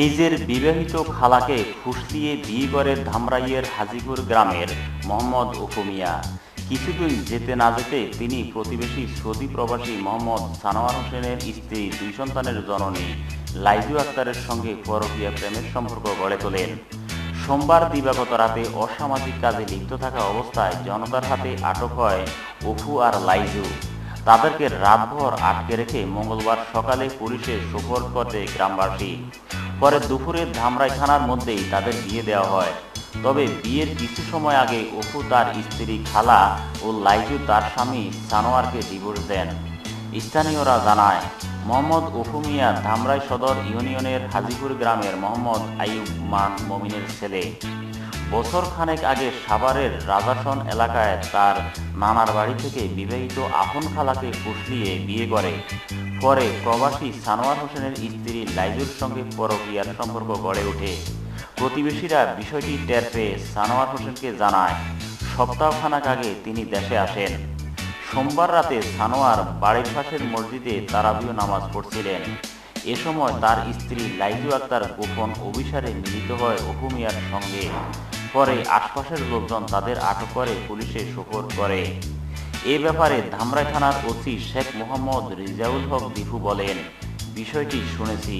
নিজের বিবাহিত খালাকে ফুসলিয়ে বিয়ে করে ধামরাইয়ের হাজিপুর গ্রামের মোহাম্মদ ওকুমিয়া। কিছুদিন যেতে না যেতে তিনি প্রতিবেশী সৌদি প্রবাসী মোহাম্মদ সানোয়ার হোসেনের স্ত্রী, দুই সন্তানের জননী লাইজু আক্তারের সঙ্গে পরকীয়া প্রেমের সম্পর্ক গড়ে তোলেন। সোমবার দিবাগত রাতে অসামাজিক কাজে লিপ্ত থাকা অবস্থায় জনতার হাতে আটক হয় অফু আর লাইজু। তাদেরকে রাতভর আটকে রেখে মঙ্গলবার সকালে পুলিশে সুপর করে গ্রামবাসী। পরে দুপুরে ধামরাই থানার মধ্যেই তাদের বিয়ে দেওয়া হয়। তবে বিয়ের কিছু সময় আগে অপু তার স্ত্রী খালা ও লাইজু তার স্বামী সানোয়ারকে ডিভোর্স দেন। স্থানীয়রা জানায়, মোহাম্মদ অপু মিয়া ধামরাই সদর ইউনিয়নের হাজিপুর গ্রামের মোহাম্মদ আইব মান মমিনের ছেলে। বছর খানেক আগে সাভারের রাজাসন এলাকায় তার নানার বাড়ি থেকে বিবাহিত আপন খালাকে ফুসলিয়ে বিয়ে করে। পরে প্রবাসী সানোয়ার হোসেনের স্ত্রী লাইজুর সঙ্গে পরকীয়ার সম্পর্ক গড়ে ওঠে। প্রতিবেশীরা বিষয়টি টের পেয়ে সানোয়ার হোসেনকে জানায়, সপ্তাহখানেক আগে তিনি দেশে আসেন। সোমবার রাতে সানোয়ার বাড়ির পাশের মসজিদে তারাবিও নামাজ পড়ছিলেন। এ সময় তার স্ত্রী লাইজু আক্তার গোপন অভিসারে মিলিত হয় অপু মিয়ার সঙ্গে। পরে আশপাশের লোকজন তাদের আটক করে পুলিশে সোপর করে। এ ব্যাপারে ধামরাই থানার ওসি শেখ মোহাম্মদ রিজাউল হক দীপু বলেন, বিষয়টি শুনেছি,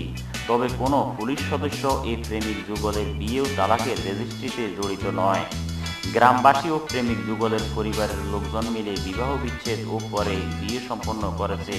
তবে কোনো পুলিশ সদস্য এই প্রেমিক যুগলের বিয়ে ও তালাকের রেজিস্ট্রিতে জড়িত নয়। গ্রামবাসী ও প্রেমিক যুগলের পরিবারের লোকজন মিলে বিবাহ বিচ্ছেদ ও পরে বিয়ে সম্পন্ন করেছে।